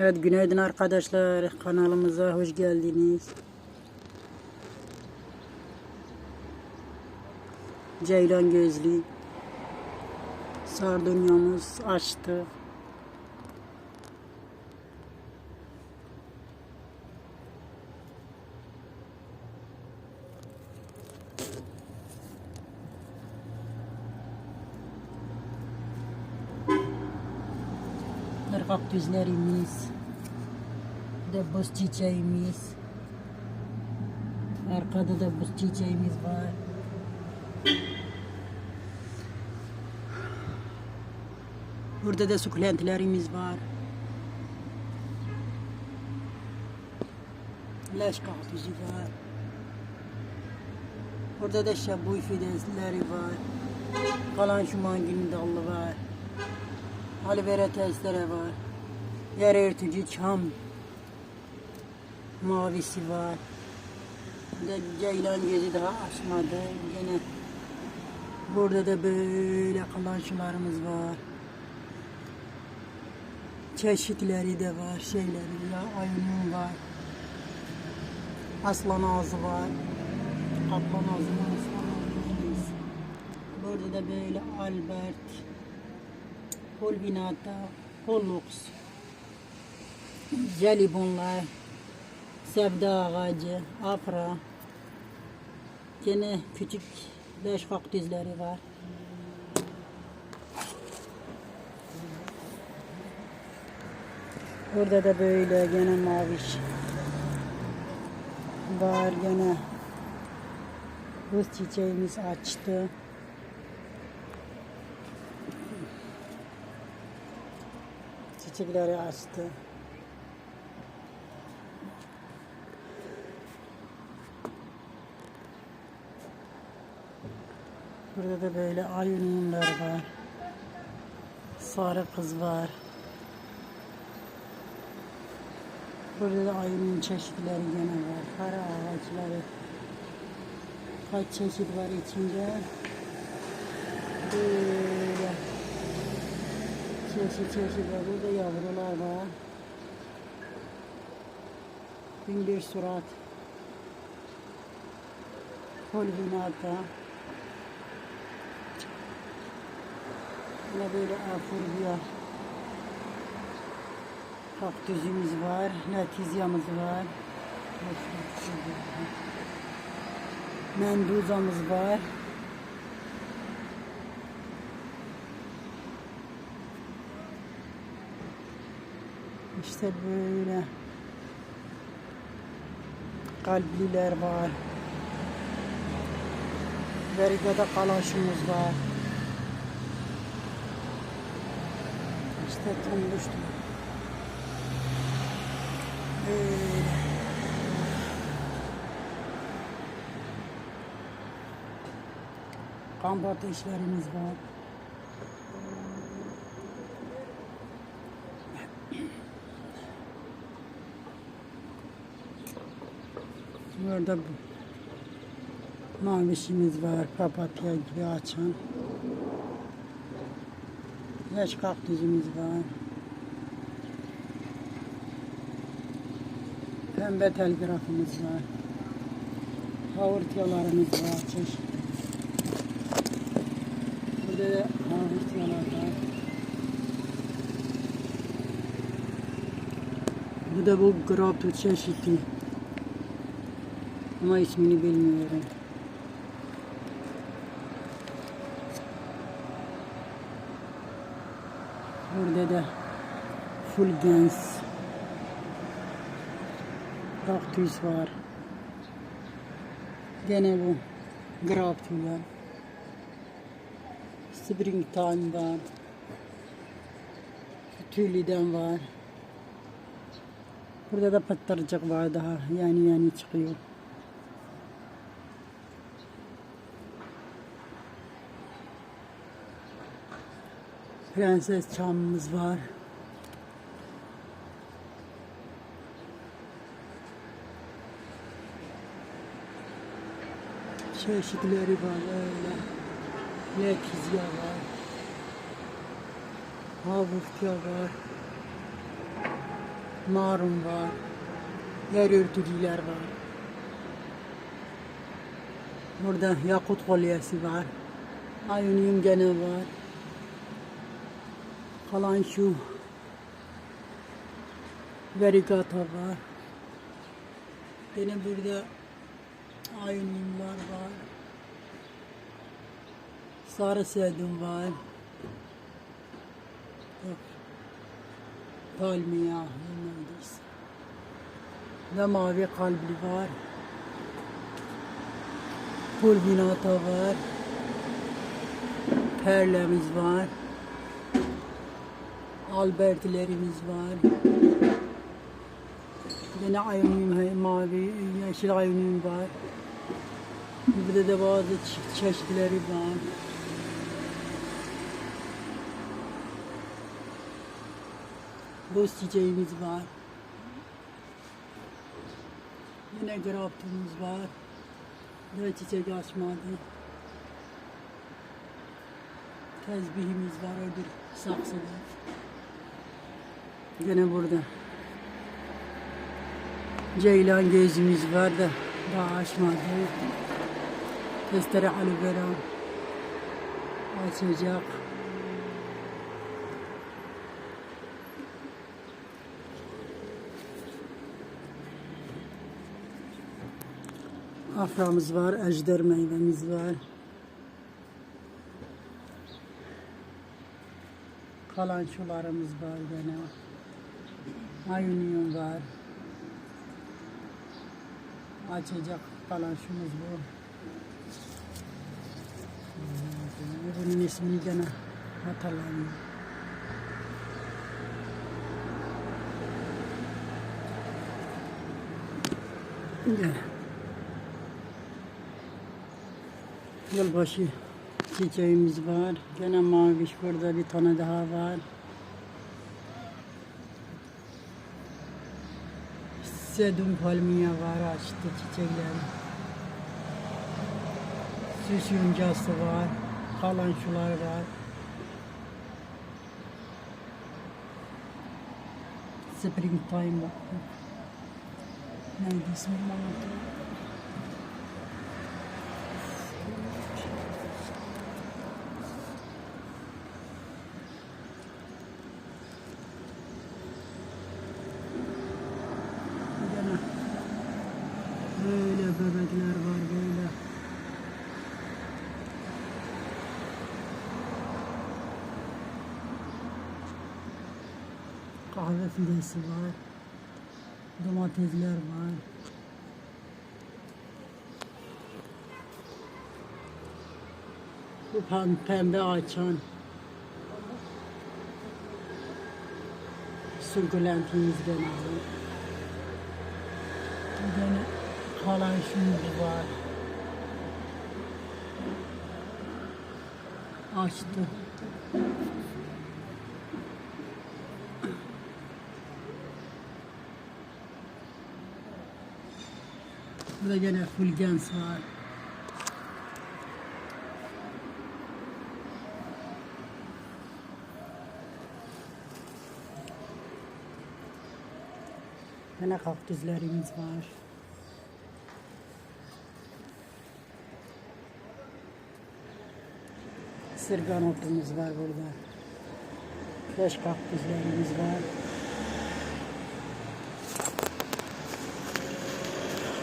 Evet günaydın arkadaşlar kanalımıza hoş geldiniz. Ceylan gözlü sardunyamız açtı. Kaktüslerimiz, de buz çiçeğimiz. Arkada da buz çiçeğimiz var. Burada da sukulentlerimiz var. Leş kaktüsü var. Burada da şabuy fideleri var. Kalan şu manginin dalı var. Aloe vera testleri var. Yer örtücü çam mavisi var. De ceylan gözü daha açmadı. Yine burada da böyle kalançılarımız var. Çeşitleri de var, şeyleri ya ayının var. Aslan ağzı var. Kaplan ağzı var. Burada da böyle Albert, Polvinata, Pollux, jelibonlar, sevda ağacı, afra, gene küçük beş kaktüsleri var. Burada da böyle gene maviş var gene buz çiçeğimiz açtı. Çiçekleri açtı. Burada da böyle ayınlar var. Sarı kız var. Burada da ayının çeşitleri gene var. Kara ağaçları. Kaç çeşit var içinde. Böyle çeşit çeşit. Burada yavrular var. Bin bir surat. Polvinata. Yine böyle afurbiya. Kaktüsümüz var. Letizyamız var. Menduzamız var. İşte böyle kalpliler var. Verigada kalaşımız var. İşte tonluştu. Böyle. Kamp ateşlerimiz var. Burada bu mavişimiz var, papatya gibi açan. Yaş kaktüsümüz var. Pembe telgrafımız var. Havurtyalarımız var çeşit. Burada da havurtyalar var. Bu da bu graptut çeşidi. Ama ismini bilmiyorum. Burada da fulgens kaktüs var. Gene bu graptüler. Springtime var. Tüyliden var. Burada da patlarcık var daha yani yani çıkıyor. Prenses çamımız var. Çeşitleri var öyle. Lekizya var. Havurtya var. marun var, yer örtücüler var. Burada yakut kolyesi var, ayonium gene var. Kalan şu verigata var. Yine burada ayoniumlar var. Sarı sedum var. Bak. Palmiye neredeyse. Ve mavi kalpli var. Pulvinata var. Perlemiz var. Albertlerimiz var. Yine ayonium mavi, yeşil ayonium var. Burada da bazı çe- çeşitleri var. Boz çiçeğimiz var. Yine graftumuz var. Ve çiçek açmadı. Tezbihimiz var öbür saksıda. Yine burada. Ceylan gözümüz var da daha açmadı. Testere aloe vera açacak. Aframız var, ejder meyvemiz var. Kalançolarımız var gene. Ayunium var. Açacak kalançomuz bu. Bunun ismini gene hatırlamıyorum. Yılbaşı çiçeğimiz var. Gene maviş burada bir tane daha var. Sedum palmiye var açtı çiçekler. Süs yoncası var. Kalançular var. Springtime var. Neydi ismi? Unuttum. Gene Böyle bebekler var böyle. Kahve fidesi var. Domatesler var. Bu pem- pembe açan sukulentimiz gene var. Kalan şumuz var. Açtı. Burada gene fulgens var. Gene kaktüslerimiz var. Sırgan otumuz var burada. Beş kaktüslerimiz var.